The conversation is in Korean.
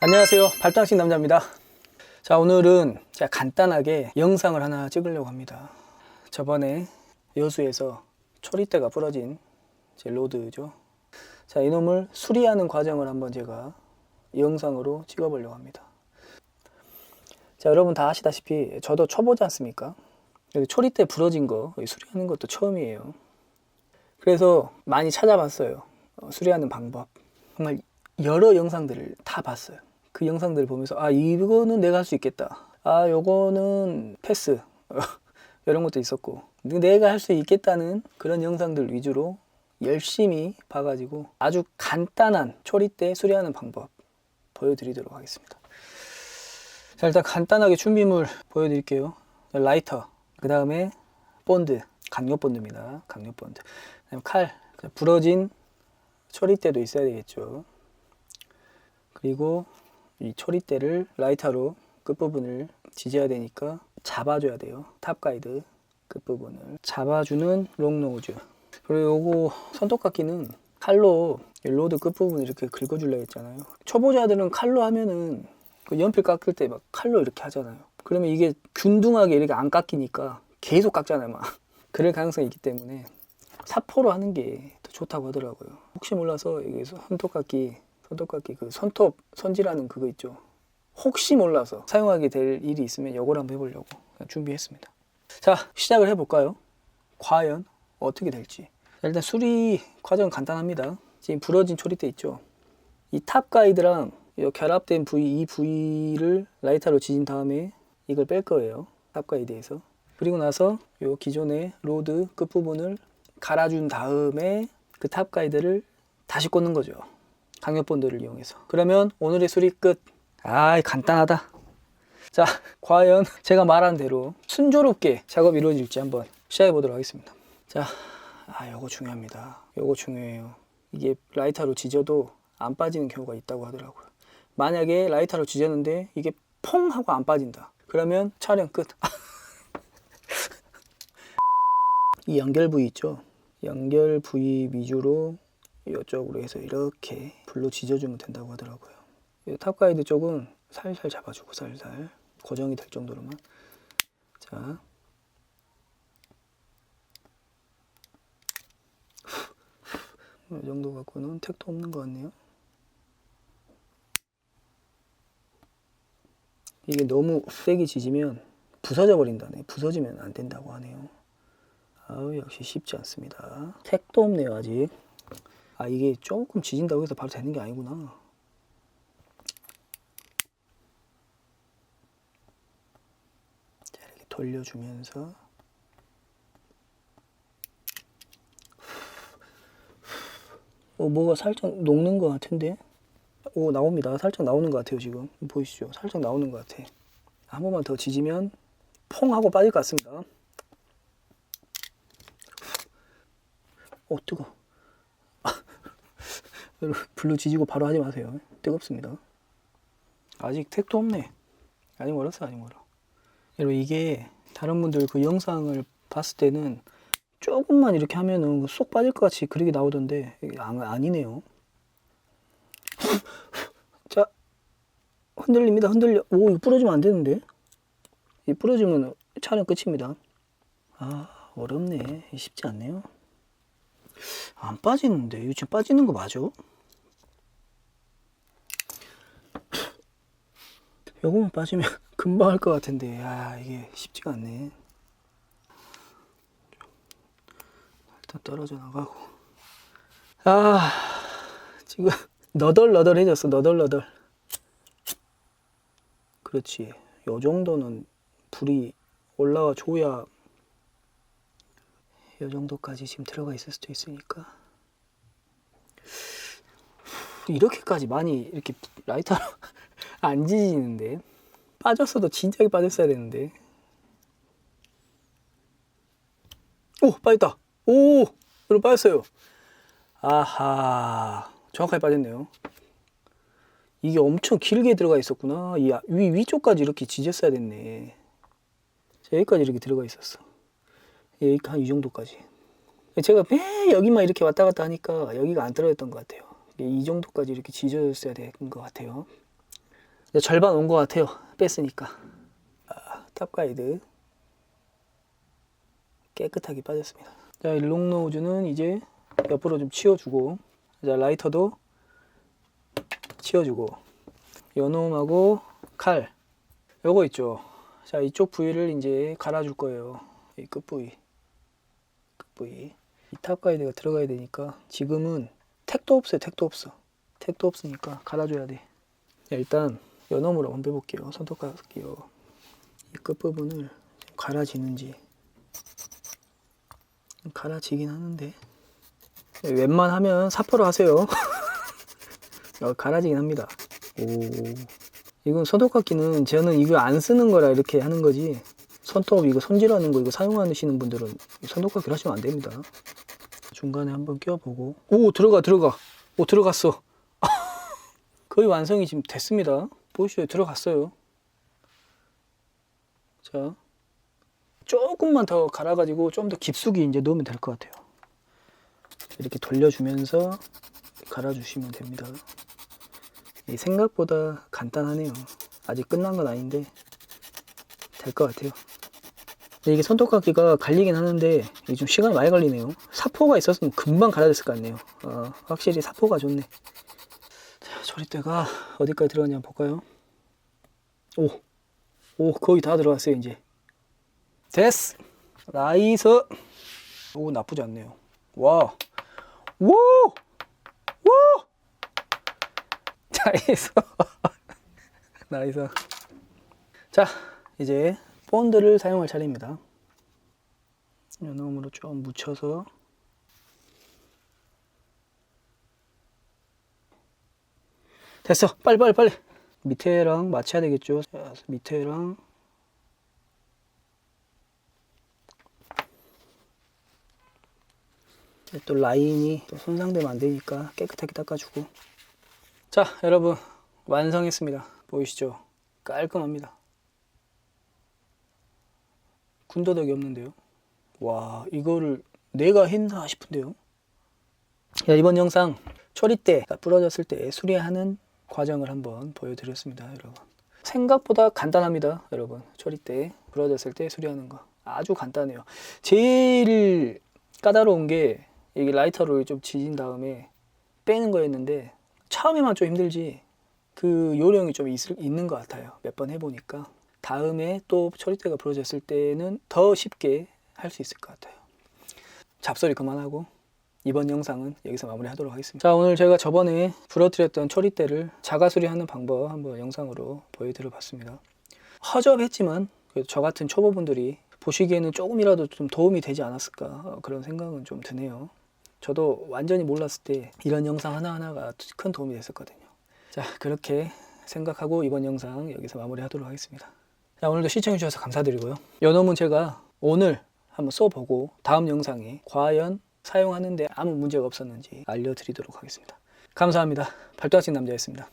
안녕하세요. 발당식 남자입니다. 자, 오늘은 제가 간단하게 영상을 하나 찍으려고 합니다. 저번에 여수에서 초리대가 부러진 제 로드죠. 자, 이놈을 수리하는 과정을 한번 제가 영상으로 찍어보려고 합니다. 자, 여러분 다 아시다시피 저도 초보지 않습니까? 초리대 부러진 거 수리하는 것도 처음이에요. 그래서 많이 찾아봤어요. 어, 수리하는 방법. 정말 여러 영상들을 다 봤어요. 그 영상들을 보면서 아 이거는 내가 할 수 있겠다. 아 요거는 패스. 이런 것도 있었고 내가 할 수 있겠다는 그런 영상들 위주로 열심히 봐가지고 아주 간단한 초리대 수리하는 방법 보여드리도록 하겠습니다. 자 일단 간단하게 준비물 보여드릴게요. 라이터, 그 다음에 본드, 강력 본드입니다. 강력 본드. 칼, 부러진 초리대도 있어야 되겠죠. 그리고 이 초리대를 라이터로 끝부분을 지져야 되니까 잡아줘야 돼요. 탑 가이드 끝부분을 잡아주는 롱노즈. 그리고 요거 손톱깎이는 칼로 이 로드 끝부분 이렇게 긁어주려 했잖아요. 초보자들은 칼로 하면은 그 연필 깎을 때 막 칼로 이렇게 하잖아요. 그러면 이게 균등하게 이렇게 안 깎이니까 계속 깎잖아요, 막. 그럴 가능성이 있기 때문에 사포로 하는 게 더 좋다고 하더라고요. 혹시 몰라서 여기 손톱깎이, 손톱깎이 그 손톱 손질하는 그거 있죠. 혹시 몰라서 사용하게 될 일이 있으면 이걸 한번 해보려고 준비했습니다. 자, 시작을 해볼까요? 과연 어떻게 될지. 일단 수리 과정은 간단합니다. 지금 부러진 초리대 있죠. 이 탑 가이드랑 이 결합된 부위, 이 부위를 라이터로 지진 다음에 이걸 뺄 거예요. 탑 가이드에서. 그리고 나서 이 기존의 로드 끝부분을 갈아준 다음에 그 탑 가이드를 다시 꽂는 거죠. 강력 본드를 이용해서. 그러면 오늘의 수리 끝. 아, 간단하다. 자, 과연 제가 말한 대로 순조롭게 작업이 이루어질지 한번 시작해 보도록 하겠습니다. 자, 아, 요거 중요합니다. 요거 중요해요. 이게 라이터로 지져도 안 빠지는 경우가 있다고 하더라고요. 만약에 라이터로 지졌는데 이게 퐁 하고 안 빠진다. 그러면 촬영 끝. 이 연결 부위 있죠? 연결 부위 위주로 이쪽으로 해서 이렇게 불로 지져주면 된다고 하더라고요. 이 탑가이드 쪽은 살살 잡아주고 살살 고정이 될 정도로만. 자, 이 정도 갖고는 택도 없는 것 같네요. 이게 너무 세게 지지면 부서져 버린다네. 부서지면 안 된다고 하네요. 아우 역시 쉽지 않습니다. 택도 없네요 아직. 아 이게 조금 지진다고 해서 바로 되는 게 아니구나. 자 이렇게 돌려주면서 어 뭐가 살짝 녹는 것 같은데? 오 나옵니다. 살짝 나오는 것 같아요 지금 보이시죠? 살짝 나오는 것 같아. 한 번만 더 지지면 퐁 하고 빠질 것 같습니다. 어 뜨거. 불로 지지고 바로 하지 마세요. 뜨겁습니다. 아직 택도 없네. 아직 멀었어 아직 멀어. 여러분 이게 다른 분들 그 영상을 봤을 때는 조금만 이렇게 하면은 쏙 빠질 것 같이 그렇게 나오던데 이게 안, 아니네요. 자 흔들립니다 흔들려. 오 이거 부러지면 안 되는데. 이 부러지면 촬영 끝입니다. 아 어렵네 쉽지 않네요. 안 빠지는데? 지금 빠지는 거 맞아? 요거만 빠지면 금방 할 것 같은데. 야 이게 쉽지가 않네. 일단 떨어져 나가고. 아 지금 너덜너덜해졌어 너덜너덜. 그렇지. 요 정도는 불이 올라와 줘야 이 정도까지 지금 들어가 있을 수도 있으니까. 이렇게까지 많이 이렇게 라이터로 안 지지는데 빠졌어도 진작에 빠졌어야 되는데. 오 빠졌다. 오 여러분 빠졌어요. 아하 정확하게 빠졌네요. 이게 엄청 길게 들어가 있었구나. 이 위, 위쪽까지 이렇게 지졌어야 됐네. 자, 여기까지 이렇게 들어가 있었어 여기 한이 정도까지. 제가 매 여기만 이렇게 왔다 갔다 하니까 여기가 안 떨어졌던 것 같아요. 이 정도까지 이렇게 지져졌어야 된 것 같아요. 절반 온 것 같아요. 뺐으니까. 아, 탑가이드 깨끗하게 빠졌습니다. 자, 이 롱노즈는 이제 옆으로 좀 치워주고, 자, 라이터도 치워주고, 연홈하고 칼, 요거 있죠. 자, 이쪽 부위를 이제 갈아줄 거예요. 이 끝 부위, 이 탑 가이드가 들어가야 되니까 지금은 택도 없어요. 택도 없어. 택도 없으니까 갈아줘야 돼. 자, 일단 연홈으로 한번 해볼게요. 손톱 갈게요. 이 끝부분을 갈아지는지 갈아지긴 하는데 웬만하면 사포로 하세요. 어, 갈아지긴 합니다. 오, 이건 손톱깎이는 저는 이거 안 쓰는 거라 이렇게 하는 거지. 손톱 이거 손질하는 거 이거 사용하시는 분들은 손톱깎이를 하시면 안 됩니다. 중간에 한번 껴보고 오 들어가 들어가 오 들어갔어. 거의 완성이 지금 됐습니다. 보이시죠? 들어갔어요. 자, 조금만 더 갈아 가지고 좀 더 깊숙이 이제 넣으면 될 것 같아요. 이렇게 돌려주면서 갈아주시면 됩니다. 이 생각보다 간단하네요. 아직 끝난 건 아닌데 될 것 같아요. 이게 손톱깎이가 갈리긴 하는데 이게 좀 시간이 많이 걸리네요. 사포가 있었으면 금방 갈아졌을 것 같네요. 어, 확실히 사포가 좋네. 자, 조리대가 어디까지 들어갔냐 한번 볼까요? 오, 오 거의 다 들어갔어요 이제. 됐어. 나이스. 오 나쁘지 않네요. 와, 오, 오. 나이스. 나이스. 자, 이제 본드를 사용할 차례입니다. 연홈으로 좀 묻혀서 됐어. 빨리 빨리 빨리. 밑에랑 맞춰야 되겠죠. 자, 밑에랑 또 라인이 또 손상되면 안 되니까 깨끗하게 닦아주고 자 여러분 완성했습니다 보이시죠 깔끔합니다 군더더기 없는데요? 와 이거를 내가 했나 싶은데요? 자, 이번 영상 초리대가 부러졌을 때 수리하는 과정을 한번 보여드렸습니다 여러분. 생각보다 간단합니다 여러분. 초리대 부러졌을 때 수리하는 거. 아주 간단해요. 제일 까다로운 게 이게 라이터를 좀 지진 다음에 빼는 거였는데 처음에만 좀 힘들지 그 요령이 좀 있을, 있는 것 같아요. 몇 번 해보니까 다음에 또 처리대가 부러졌을 때는 더 쉽게 할 수 있을 것 같아요. 잡소리 그만하고 이번 영상은 여기서 마무리하도록 하겠습니다. 자 오늘 제가 저번에 부러뜨렸던 처리대를 자가 수리하는 방법 한번 영상으로 보여드려 봤습니다. 허접했지만 저 같은 초보분들이 보시기에는 조금이라도 좀 도움이 되지 않았을까 어, 그런 생각은 좀 드네요. 저도 완전히 몰랐을 때 이런 영상 하나하나가 큰 도움이 됐었거든요. 자, 그렇게 생각하고 이번 영상 여기서 마무리하도록 하겠습니다. 자, 오늘도 시청해주셔서 감사드리고요. 연어문 제가 오늘 한번 써보고 다음 영상에 과연 사용하는데 아무 문제가 없었는지 알려드리도록 하겠습니다. 감사합니다. 발도하신 남자였습니다.